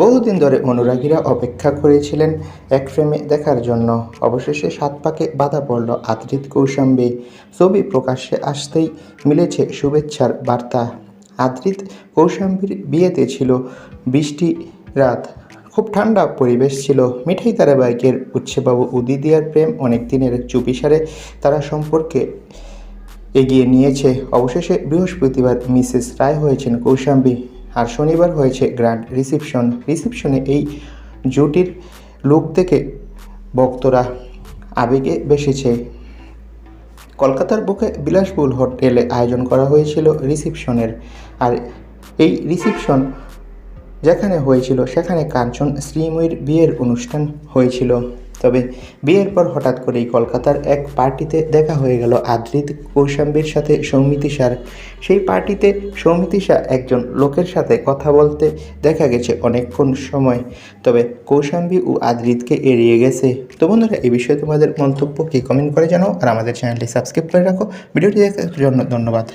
বহুদিন ধরে অনুরাগীরা অপেক্ষা করেছিলেন এক ফ্রেমে দেখার জন্য। অবশেষে সাত পাকে বাধা পড়ল আদ্রিত কৌশাম্বী। ছবি প্রকাশ্যে আসতেই মিলেছে শুভেচ্ছার বার্তা। আদ্রিত কৌশাম্বীর বিয়েতে ছিল বৃষ্টি রাত। খুব ঠান্ডা পরিবেশ ছিল। মিঠাই ধারাবাহিকের উচ্ছেবাবু উদিদিয়ার প্রেম অনেক দিনের চুপিসারে তারা সম্পর্কে এগিয়ে নিয়েছে। অবশেষে বৃহস্পতিবার মিসেস রায় হয়েছেন কৌশাম্বী। আর শনিবার হয়েছে গ্র্যান্ড রিসেপশন রিসেপশনে এই জুটির লুক থেকে ভক্তরা আবেগে বেসেছে। কলকাতার বুকে বিলাসবহুল হোটেলে আয়োজন করা হয়েছিল রিসেপশনের আর এই রিসেপশন যেখানে হয়েছিল, সেখানে কাঞ্চন শ্রীময়ীর বিয়ের অনুষ্ঠান হয়েছিল। তবে বিয়ের পর হঠাৎ করেই কলকাতার এক পার্টিতে দেখা হয়ে গেল আদ্রিত কৌশাম্বীর সাথে সৌমিতিশার সেই পার্টিতে সৌমিতি সৌমিতিশা একজন লোকের সাথে কথা বলতে দেখা গেছে অনেকক্ষণ সময়। তবে কৌশাম্বী ও আদ্রিতকে এড়িয়ে গেছে। তো বন্ধুরা, এই বিষয়ে তোমাদের মন্তব্য কি? কমেন্ট করে জানাও আর আমাদের চ্যানেলটি সাবস্ক্রাইব করে রাখো। ভিডিওটি দেখার জন্য ধন্যবাদ।